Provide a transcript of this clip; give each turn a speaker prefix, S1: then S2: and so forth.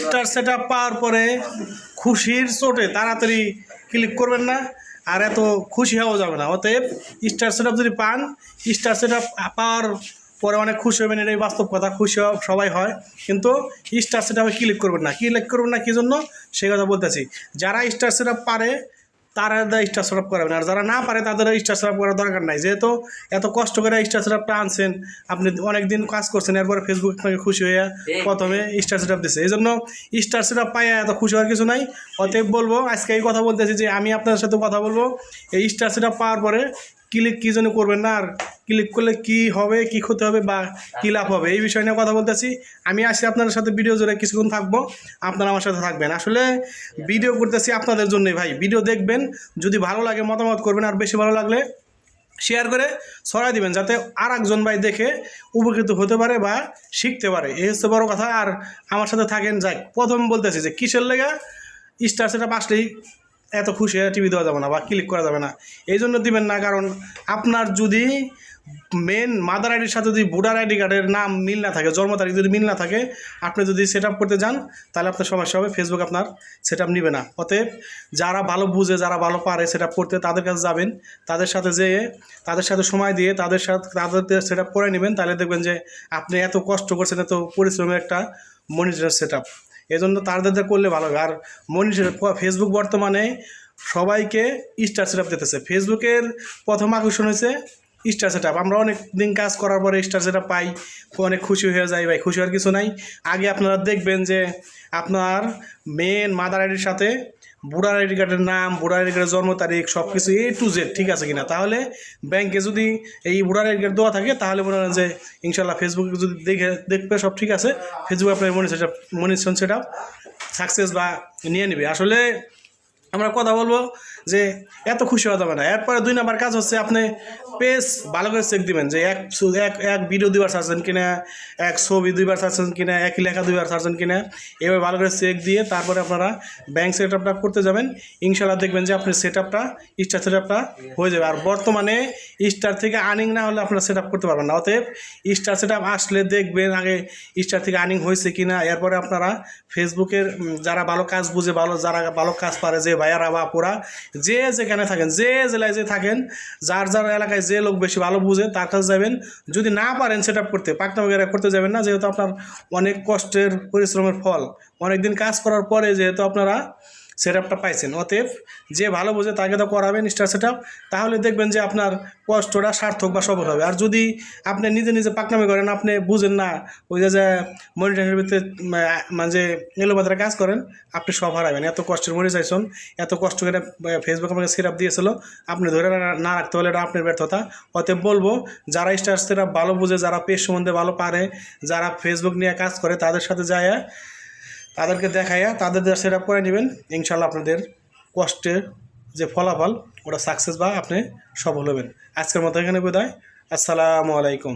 S1: Star set পাওয়ার পরে খুশির চোটে তাড়াতাড়ি ক্লিক করবেন না, আর এত খুশি হওয়া যাবে না। অতএব স্টার সেট যদি পান, স্টার সেট পাওয়ার পরে অনেক খুশি হবেন, এটাই বাস্তব কথা, খুশি সবাই হয়। কিন্তু স্টার সেট ক্লিক করবেন না। ক্লিক করবেন না কী জন্য? সেই কথা বলতেছি। যারা স্টার সেট পারে তারা স্টার সেট করাবেন আর যারা না পারে তাদের স্টার সেট করার দরকার নাই। যেহেতু এত কষ্ট করে স্টার সেটআপটা আনছেন আপনি অনেক দিন কাজ করছেন এরপরে ফেসবুক আপনাকে খুশি হয়ে প্রথমে স্টার সেটআপ দিচ্ছে এই জন্য স্টার সেটআপ পাইয়া এত খুশি হওয়ার কিছু নাই। অতএব বলব আজকে এই কথা বলতেছি যে আমি আপনার সাথে কথা বলব। এই স্টার সেটআপ পাওয়ার পরে ক্লিক কী জন্য করবেন না আর ক্লিক করলে কি হবে, কি ক্ষতি হবে বা কী লাভ হবে, এই বিষয় নিয়ে কথা বলতেছি। আমি আসি আপনাদের সাথে ভিডিও জুড়ে কিছুক্ষণ থাকব, আপনারা আমার সাথে থাকবেন। আসলে ভিডিও করতেছি আপনাদের জন্যই ভাই ভিডিও দেখবেন, যদি ভালো লাগে মতামত করবেন, আর বেশি ভালো লাগলে শেয়ার করে ছড়াই দিবেন, যাতে আর একজন ভাই দেখে উপকৃত হতে পারে বা শিখতে পারে। এই হচ্ছে বড় কথা, আর আমার সাথে থাকেন যাই প্রথম বলতেছি যে কিসের লেগা? স্টার সেটা আসলেই এত খুশি টিভি দেওয়া যাবে না বা ক্লিক করা যাবে না। এই জন্য দিবেন না, কারণ আপনার যদি মেন মাদার আইডির সাথে যদি ভোটার আইডি কার্ডের নাম মিল না থাকে, জন্ম তারিখ যদি মিল না থাকে, আপনি যদি সেট করতে যান, তাহলে আপনার সমস্যা হবে ফেসবুক আপনার সেট নিবে না। অতএব যারা ভালো বুঝে, যারা ভালো পারে সেট করতে, তাদের কাছে যাবেন, তাদের সাথে যেয়ে, তাদের সাথে সময় দিয়ে, তাদের সাথে, তাদের সেট করে নেবেন, তাহলে দেখবেন যে আপনি এত কষ্ট করছেন, এত পরিশ্রমের একটা মনিটর সেট আপ এই জন্য তাদের করলে ভালো হবে। আর মনিটর ফেসবুক বর্তমানে সবাইকে স্টার সেট আপ দিতেছে ফেসবুকের প্রথম আকর্ষণ হয়েছে স্টার সেট আপ আমরা অনেক দিন কাজ করার পরে স্টার সেট আপ পাই, অনেক খুশি হয়ে যাই ভাই, খুশি হওয়ার কিছু নাই। আগে আপনারা দেখবেন যে আপনার মেন মাদার আইডির সাথে বুড়ার আইডি কার্ডের নাম বুড়ার আইডি কার্ডের জন্ম তারিখ সব কিছু এ টু জেড ঠিক আছে কিনা? তাহলে ব্যাংকে যদি এই বুড়ার আইডি কার্ড দেওয়া থাকে, তাহলে মনে হয় যে ইনশাল্লাহ ফেসবুকে যদি দেখে, দেখবে সব ঠিক আছে ফেসবুকে আপনার monetisation set up success বা নিয়ে নেবে। আসলে আমরা কথা বলব যে এত খুশি হওয়া যাবে না। এরপরে দুই নাম্বার কাজ হচ্ছে আপনি পেজ ভালো করে চেক দিবেন যে এক এক এক ভিডিও দুইবার ছাড়ছেন কিনা, এক ছবি দুইবার ছাড়ছেন কিনা, একই লেখা দুইবার ছাড়ছেন কিনা, এভাবে ভালো করে চেক দিয়ে তারপরে আপনারা ব্যাংক সেট আপটা করতে যাবেন। ইনশাল্লাহ দেখবেন যে আপনার সেট আপটা স্টার সেট আপটা হয়ে যাবে। আর বর্তমানে স্টার থেকে আর্নিং না হলে আপনারা সেট আপ করতে পারবেন না। অতএব স্টার সেট আপ আসলে দেখবেন আগে স্টার থেকে আর্নিং হয়েছে কিনা, এরপরে আপনারা ফেসবুকের যারা ভালো কাজ বুঝে, ভালো যারা ভালো কাজ পারে যে ভাইয়ারা বা আপুরা, যে যেখানে থাকেন, যে জেলায় যে থাকেন, যার যার এলাকায় যে লোক বেশি ভালো বুঝে, তার কাছে যাবেন। যদি না পারেন সেট আপ করতে, পাকনা বগেরা করতে যাবেন না, যেহেতু আপনার অনেক কষ্টের পরিশ্রমের ফল। অনেক দিন কাজ করার পরে যেহেতু আপনারা সেট পাইছেন। অতএব যে ভালো বোঝে তাকে তো করাবেন স্টার সেট তাহলে দেখবেন যে আপনার কষ্টটা সার্থক বা সফল হবে। আর যদি আপনি নিজে নিজে পাকনামি করেন, আপনি বুঝেন না, ওই যে যে মনিটরের ভিতরে মানে এলোপাতারা কাজ করেন, আপনি সব হারাবেন। এত কষ্টের মনিটাইজেশন এত কষ্ট করে ফেসবুক আপনাকে সেট আপ দিয়েছিল, আপনি ধরে না- রাখতে হলে এটা আপনার ব্যর্থতা। অতএব বলব, যারা স্টার সেট ভালো বুঝে, যারা পেশ সম্বন্ধে ভালো পারে, যারা ফেসবুক নিয়ে কাজ করে, তাদের সাথে যায় তাদেরকে দেখাইয়া তাদের সেট আপ করে নেবেন ইনশাল্লাহ আপনাদের কষ্টের যে ফলাফল, ওটা সাকসেস বা আপনি সফল হবেন। আজকের মতো এখানে বিদায়। আসসালামু আলাইকুম।